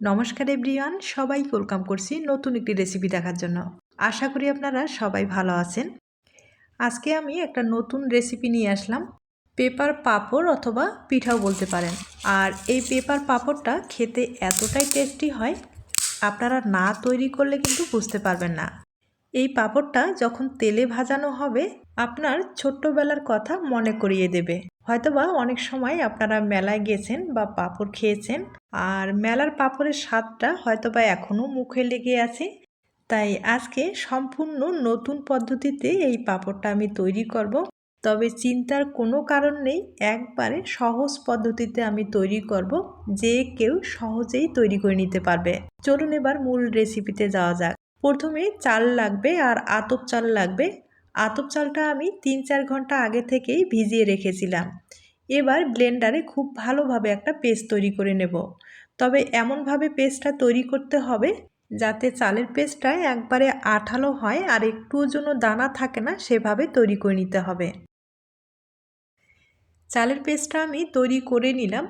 নমস্কার এভরিওয়ান সবাই ওয়েলকাম করছি নতুন একটি রেসিপি দেখার জন্য। আশা করি আপনারা সবাই ভালো আছেন। আজকে আমি একটা নতুন রেসিপি নিয়ে আসলাম। পেপার পাঁপড় অথবা পিঠাও বলতে পারেন। আর এই পেপার পাঁপড়টা খেতে এতটাই টেস্টি হয়, আপনারা না তৈরি করলে কিন্তু বুঝতে পারবেন না। এই পাঁপড়টা যখন তেলে ভাজানো হবে, আপনার ছোট্টবেলার কথা মনে করিয়ে দেবে। হয়তোবা অনেক সময় আপনারা মেলায় গেছেন বা পাঁপড় খেয়েছেন, আর মেলার পাঁপড়ের স্বাদটা হয়তোবা এখনও মুখে লেগে আছে। তাই আজকে সম্পূর্ণ নতুন পদ্ধতিতে এই পাঁপড়টা আমি তৈরি করব। তবে চিন্তার কোনো কারণ নেই, একবারে সহজ পদ্ধতিতে আমি তৈরি করব, যে কেউ সহজেই তৈরি করে নিতে পারবে। চলুন এবার মূল রেসিপিতে যাওয়া যাক। প্রথমে চাল লাগবে আর আতপ চাল লাগবে। আতপ চালটা আমি তিন চার ঘণ্টা আগে থেকেই ভিজিয়ে রেখেছিলাম। এবার ব্লেন্ডারে খুব ভালোভাবে একটা পেস্ট তৈরি করে নেব। তবে এমনভাবে পেস্টটা তৈরি করতে হবে যাতে চালের পেস্টটা একবারে আঠালো হয় আর একটুও যেন দানা থাকে না, সেভাবে তৈরি করে নিতে হবে। চালের পেস্টটা আমি তৈরি করে নিলাম।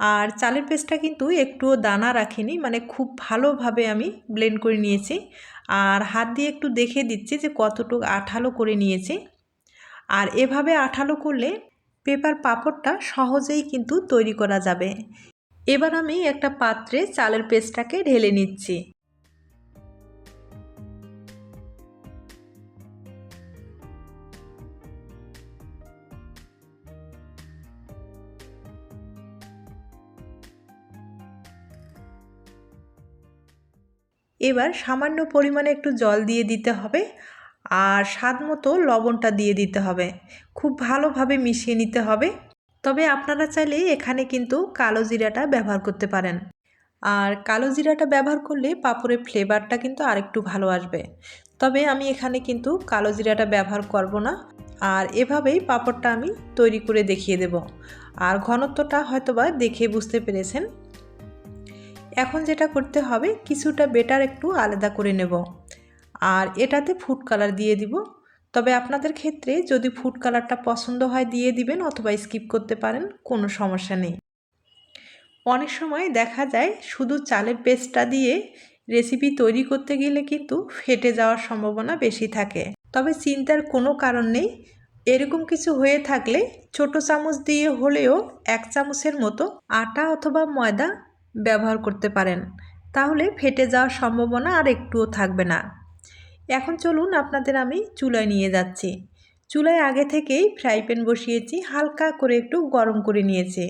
আর চালের পেস্টটা কিন্তু একটুও দানা রাখিনি মানে খুব ভালোভাবে আমি ব্লেন্ড করে নিয়েছি। আর হাত দিয়ে একটু দেখে দিচ্ছি যে কতটুকু আঠালো করে নিয়েছি। আর এভাবে আঠালো করলে পেপার পাপড়টা সহজেই কিন্তু তৈরি করা যাবে। এবার আমি একটা পাত্রে চালের পেস্টটাকে ঢেলে নিচ্ছি। এবার সামান্য পরিমাণে একটু জল দিয়ে দিতে হবে আর স্বাদ মতো লবণটা দিয়ে দিতে হবে। খুব ভালোভাবে মিশিয়ে নিতে হবে। তবে আপনারা চাইলে এখানে কিন্তু কালো জিরাটা ব্যবহার করতে পারেন। আর কালো জিরাটা ব্যবহার করলে পাপড়ের ফ্লেভারটা কিন্তু আরেকটু ভালো আসবে। তবে আমি এখানে কিন্তু কালো জিরাটা ব্যবহার করব না। আর এভাবেই পাপড়টা আমি তৈরি করে দেখিয়ে দেব। আর ঘনত্বটা হয়তোবা দেখে বুঝতে পেরেছেন। এখন যেটা করতে হবে, কিছুটা বেটার একটু আলাদা করে নেব। আর এটাতে ফুড কালার দিয়ে দিব। তবে আপনাদের ক্ষেত্রে যদি ফুড কালারটা পছন্দ হয় দিয়ে দিবেন অথবা স্কিপ করতে পারেন, কোনো সমস্যা নেই। অনেক সময় দেখা যায় শুধু চালের পেস্টটা দিয়ে রেসিপি তৈরি করতে গেলে কিন্তু ফেটে যাওয়ার সম্ভাবনা বেশি থাকে। তবে চিন্তার কোনো কারণ নেই। এরকম কিছু হয়ে থাকলে ছোট চামচ দিয়ে হলেও এক চামচের মতো আটা অথবা ময়দা ব্যবহার করতে পারেন। তাহলে ফেটে যাওয়ার সম্ভাবনা আর একটুও থাকবে না। এখন চলুন আপনাদের আমি চুলায় নিয়ে যাচ্ছি। চুলায় আগে থেকেই ফ্রাই প্যান বসিয়েছি, হালকা করে একটু গরম করে নিয়েছি।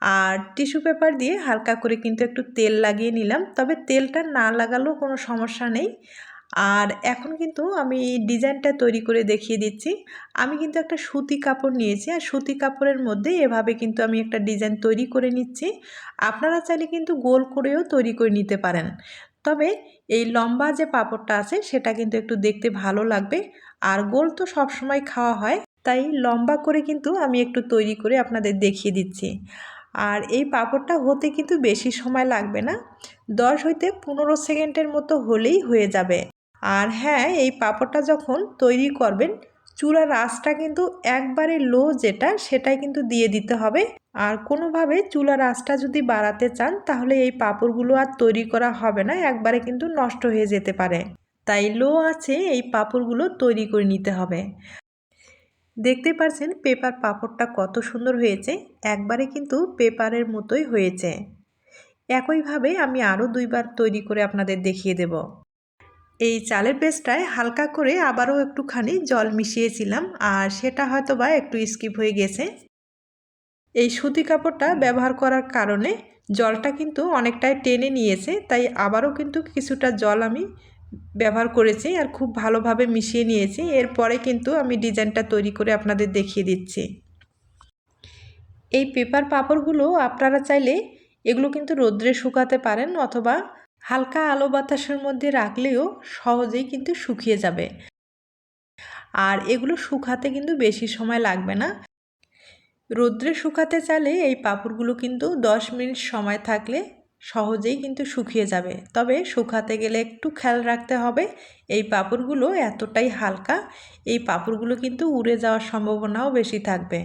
আর টিস্যু পেপার দিয়ে হালকা করে কিন্তু একটু তেল লাগিয়ে নিলাম, তবে তেলটা না লাগালেও কোনো সমস্যা নেই। আর এখন কিন্তু আমি ডিজাইনটা তৈরি করে দেখিয়ে দিচ্ছি। আমি কিন্তু একটা সুতি কাপড় নিয়েছি আর সুতি কাপড়ের মধ্যে এভাবে কিন্তু আমি একটা ডিজাইন তৈরি করে নিচ্ছি। আপনারা চাইলে কিন্তু গোল করেও তৈরি করে নিতে পারেন। তবে এই লম্বা যে পাপড়টা আছে সেটা কিন্তু একটু দেখতে ভালো লাগবে। আর গোল তো সবসময় খাওয়া হয়, তাই লম্বা করে কিন্তু আমি একটু তৈরি করে আপনাদের দেখিয়ে দিচ্ছি। আর এই পাপড়টা হতে কিন্তু বেশি সময় লাগবে না। দশ হইতে পনেরো সেকেন্ডের মতো হলেই হয়ে যাবে। আর হ্যাঁ এই পাঁপড়টা যখন তৈরি করবেন, চুলার আঁচটা কিন্তু একবারে লো যেটা, সেটাই কিন্তু দিয়ে দিতে হবে। আর কোনোভাবে চুলার আঁচটা যদি বাড়াতে চান, তাহলে এই পাঁপড়গুলো আর তৈরি করা হবে না, একবারে কিন্তু নষ্ট হয়ে যেতে পারে। তাই লো আছে এই পাঁপড়গুলো তৈরি করে নিতে হবে। দেখতে পাচ্ছেন পেপার পাঁপড়টা কত সুন্দর হয়েছে, একবারে কিন্তু পেপারের মতোই হয়েছে। একইভাবে আমি আরও দুইবার তৈরি করে আপনাদের দেখিয়ে দেব। এই চালের পেস্টটায় হালকা করে আবারও একটুখানি জল মিশিয়েছিলাম, আর সেটা হয়তো বা একটু স্কিপ হয়ে গেছে। এই সুতি কাপড়টা ব্যবহার করার কারণে জলটা কিন্তু অনেকটাই টেনে নিয়েছে, তাই আবারও কিন্তু কিছুটা জল আমি ব্যবহার করেছি আর খুব ভালোভাবে মিশিয়ে নিয়েছি। এরপরে কিন্তু আমি ডিজাইনটা তৈরি করে আপনাদের দেখিয়ে দিচ্ছি। এই পেপার পাপড়গুলো আপনারা চাইলে এগুলো কিন্তু রোদ্রে শুকাতে পারেন অথবা হালকা আলো বাতাসের মধ্যে রাখলেও সহজেই কিন্তু শুকিয়ে যাবে। আর এগুলো শুকাতে কিন্তু বেশি সময় লাগবে না। রোদ্রে শুকাতে চালে এই পাঁপড়গুলো কিন্তু দশ মিনিট সময় থাকলে সহজেই কিন্তু শুকিয়ে যাবে। তবে শুকাতে গেলে একটু খেয়াল রাখতে হবে, এই পাপড়গুলো এতটাই হালকা, এই পাঁপড়গুলো কিন্তু উড়ে যাওয়ার সম্ভাবনাও বেশি থাকবে।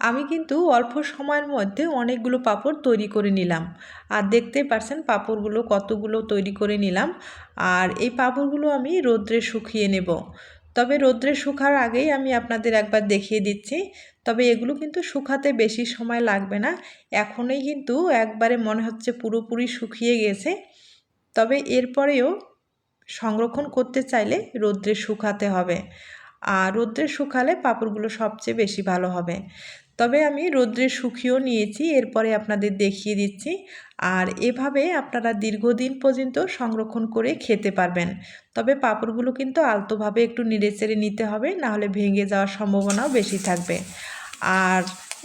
আমি কিন্তু অল্প সময়ের মধ্যে অনেকগুলো পাপড় তৈরি করে নিলাম। আর দেখতেই পারছেন পাপড়গুলো কতগুলো তৈরি করে নিলাম। আর এই পাঁপড়গুলো আমি রোদ্রে শুকিয়ে নেব। তবে রোদ্রে শুকার আগেই আমি আপনাদের একবার দেখিয়ে দিচ্ছি। তবে এগুলো কিন্তু শুকাতে বেশি সময় লাগবে না। এখনই কিন্তু একবারে মনে হচ্ছে পুরোপুরি শুকিয়ে গেছে। তবে এরপরেও সংরক্ষণ করতে চাইলে রোদ্রে শুকাতে হবে। আর রোদ্রে শুকালে পাঁপড়গুলো সবচেয়ে বেশি ভালো হবে। তবে আমি রোদ্রে শুকিয়েও নিয়েছি, এরপরে আপনাদের দেখিয়ে দিচ্ছি। আর এভাবে আপনারা দীর্ঘদিন পর্যন্ত সংরক্ষণ করে খেতে পারবেন। তবে পাঁপড়গুলো কিন্তু আলতোভাবে একটু নেড়েচেড়ে নিতে হবে, নাহলে ভেঙে যাওয়ার সম্ভাবনাও বেশি থাকবে। আর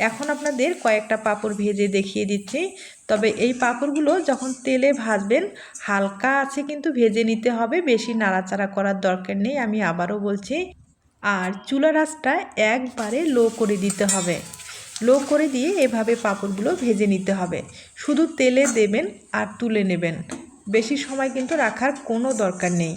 এখন আপনাদের কয়েকটা পাঁপড় ভেজে দেখিয়ে দিচ্ছি। তবে এই পাঁপড়গুলো যখন তেলে ভাজবেন, হালকা আছে কিন্তু ভেজে নিতে হবে, বেশি নাড়াচাড়া করার দরকার নেই, আমি আবারও বলছি। আর চুলা রাসটা একবারে লো করে দিতে হবে। লো করে দিয়ে এভাবে পাঁপড়গুলো ভেজে নিতে হবে। শুধু তেলে দেবেন আর তুলে নেবেন। বেশি সময় কিন্তু রাখার কোনো দরকার নেই।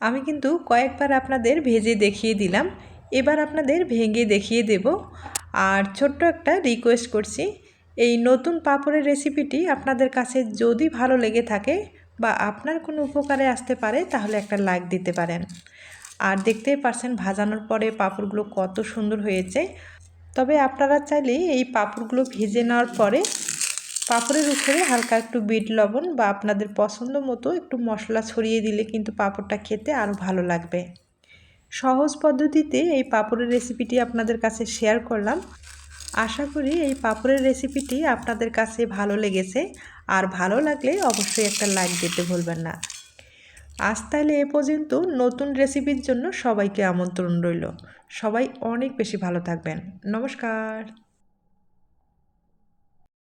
আমি কিন্তু কয়েকবার আপনাদের ভেজে দেখিয়ে দিলাম। এবার আপনাদের ভেঙে দেখিয়ে দেব। আর ছোট্ট একটা রিকোয়েস্ট করছি, এই নতুন পাঁপড়ের রেসিপিটি আপনাদের কাছে যদি ভালো লেগে থাকে বা আপনার কোনো উপকারে আসতে পারে, তাহলে একটা লাইক দিতে পারেন। আর দেখতেই পারছেন ভাজানোর পরে পাঁপড়গুলো কত সুন্দর হয়েছে। তবে আপনারা চাইলে এই পাঁপড়গুলো ভেজে নেওয়ার পরে পাঁপড়ের উপরে হালকা একটু বিট লবণ বা আপনাদের পছন্দ মতো একটু মশলা ছড়িয়ে দিলে কিন্তু পাঁপড়টা খেতে আরও ভালো লাগবে। সহজ পদ্ধতিতে এই পাঁপড়ের রেসিপিটি আপনাদের কাছে শেয়ার করলাম। আশা করি এই পাঁপড়ের রেসিপিটি আপনাদের কাছে ভালো লেগেছে। আর ভালো লাগলে অবশ্যই একটা লাইক দিতে ভুলবেন না। আজ তাহলে এ পর্যন্ত নতুন রেসিপির জন্য সবাইকে আমন্ত্রণ রইল। সবাই অনেক বেশি ভালো থাকবেন। নমস্কার।